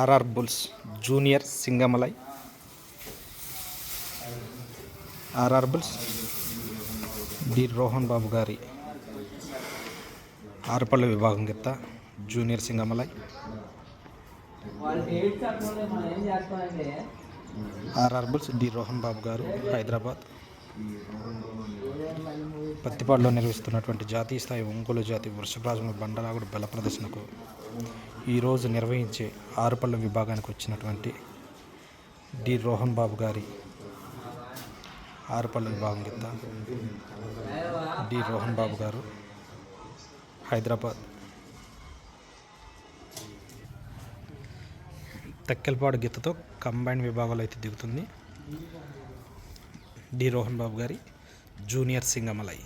RR bulls junior Singamalai. RR bulls D Rohan Babu గారి ఆరుపల్లి విభాగం గిత్త junior Singamalai. RR bulls D Rohan Babu garu Hyderabad. పత్తిపాడులో నిర్వహిస్తున్నటువంటి జాతీయ స్థాయి ఒంగోలు జాతి వృషభరాజుల బండరాగుడు బల ప్రదర్శనకు ఈరోజు నిర్వహించే ఆరుపళ్ళ విభాగానికి వచ్చినటువంటి డి రోహన్ బాబు గారి ఆరుపళ్ళ విభాగం కింద డి రోహన్ బాబు గారు హైదరాబాద్ తక్కెలపాడు గీతతో కంబైన్ విభాగాలు అయితే దిగుతుంది. డి రోహన్ బాబు గారి జూనియర్ సింగమలై.